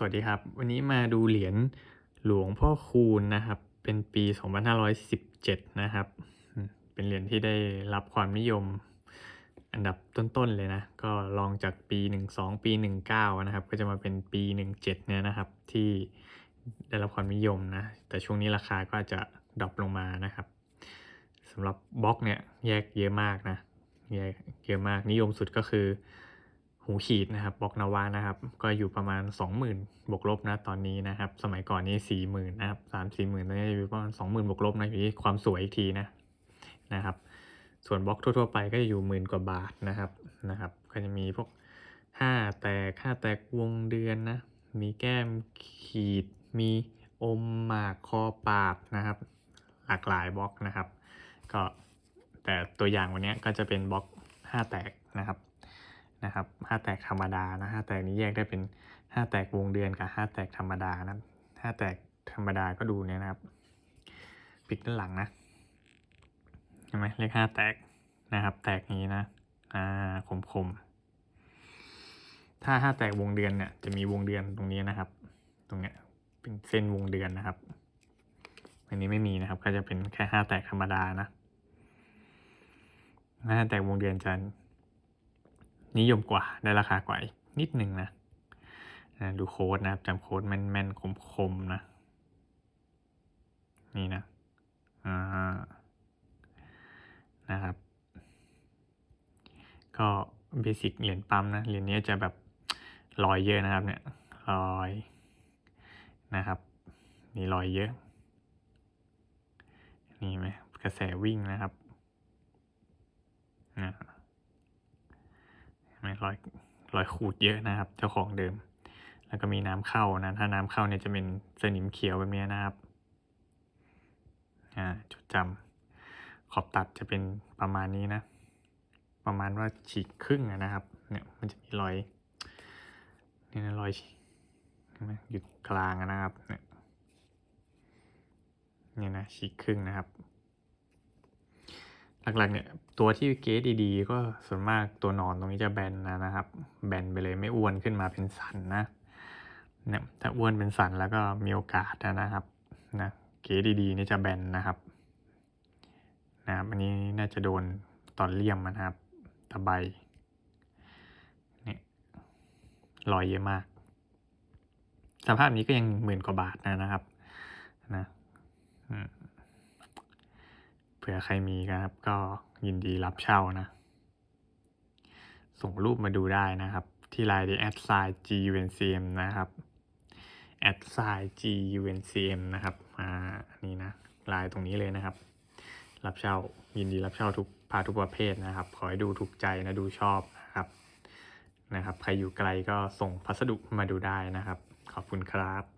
สวัสดีครับ วันนี้มาดูเหรียญหลวงพ่อคูณนะครับ เป็นปี 2517 นะครับ เป็นเหรียญที่ได้รับความนิยมอันดับต้นๆเลยนะ ก็ลองจากปี 12 ปี 19 นะครับ ก็จะมาเป็นปี 17 เนี่ยนะครับ ที่ได้รับความนิยมนะ แต่ช่วงนี้ราคาก็อาจจะดรอปลงมานะครับสำหรับบล็อกเนี่ยแยกเยอะมากนะ แยกเยอะมากนิยมสุดก็คือ หูขีดนะครับบล็อกนาวานะครับ ก็อยู่ประมาณ 20,000 บวกลบนะตอนนี้นะครับ สมัยก่อนนี่40,000นะครับสามสี่หมื่นตอนนี้อยู่ประมาณ20,000 บวกลบนะอยู่ที่ความสวยอีกทีนะนะครับ ส่วนบล็อกทั่ว ๆ ไปก็จะอยู่หมื่นกว่าบาทนะครับนะครับ ก็จะมีพวกห้าแตกห้าแตกวงเดือนนะมีแก้มขีด มีอมหมากคอปาบนะครับ หลากหลายบล็อกนะครับ ก็แต่ตัวอย่างวันนี้ก็จะเป็นบล็อกห้าแตกนะครับ นะครับห้าแตกธรรมดานะห้าแตกนี้แยกได้เป็นห้าแตกวงเดือนกับห้าแตกธรรมดานะห้าแตกธรรมดาก็ดูเนี่ยนะครับปิดด้านหลังนะเห็นไหมเลขห้าแตกนะครับ แตกนี้นะอ่าคมคมถ้าห้าแตกวงเดือนเนี่ยจะมีวงเดือนตรงนี้นะครับ ตรงเนี้ยเป็นเส้นวงเดือนนะครับ อันนี้ไม่มีนะครับ ก็จะเป็นแค่ห้าแตกธรรมดานะห้าแตกวงเดือนจะ นิยมกว่าได้ราคากว่าอีกนิดหนึ่งนะนะดูโค้ดนะครับจำโค้ดแม่นๆคมๆนะ นี่นะอ่านะครับ ก็เบสิกเหรียญปั๊มนะเหรียญนี้จะแบบรอยเยอะนะครับเนี่ยรอยนะครับมีรอยเยอะ นี่ไหมกระแสวิ่งนะครับนะเห็นไหม รอยรอยขูดเยอะนะครับ เจ้าของเดิม แล้วก็มีน้ำเข้านะถ้าน้ำเข้าเนี่ยจะเป็นสนิมเขียวแบบนี้นะครับอ่าจดจำขอบตัดจะเป็นประมาณนี้นะ ประมาณว่าฉีกครึ่งนะครับ เนี่ยมันจะมีรอยนี่นะรอยเห็นไหมอยู่กลางนะครับเนี่ยเนี่ยนะฉีกครึ่งนะครับ หลักๆเนี่ยตัวที่เกสดีๆ ก็ส่วนมากตัวนอนตรงนี้จะแบนนะนะครับ แบนไปเลยไม่อ้วนขึ้นมาเป็นสันนะเนี่ยถ้าอ้วนเป็นสันแล้วก็มีโอกาสนะครับนะเกสดีๆนี่จะแบนนะครับนะครับอันนี้น่าจะโดนตอนเลี่ยมนะครับตะไบเนี่ยรอยเยอะมาก สภาพนี้ก็ยังหมื่นกว่าบาทนะนะครับนะอืม ผื่อใครมีนะครับ ก็ยินดีรับเช่านะ ส่งรูปมาดูได้นะครับ ที่ไลน์ดีแอดไซน์ GUNCM นะครับแอดไซน์ GUNCM นะครับอ่าอันนี้นะไลน์ตรงนี้เลยนะครับ รับเช่ายินดีรับเช่าทุกพาทุกประเภทนะครับ ขอให้ดูถูกใจนะดูชอบนะครับนะครับ ใครอยู่ไกลก็ส่งพัสดุมาดูได้นะครับ ขอบคุณครับ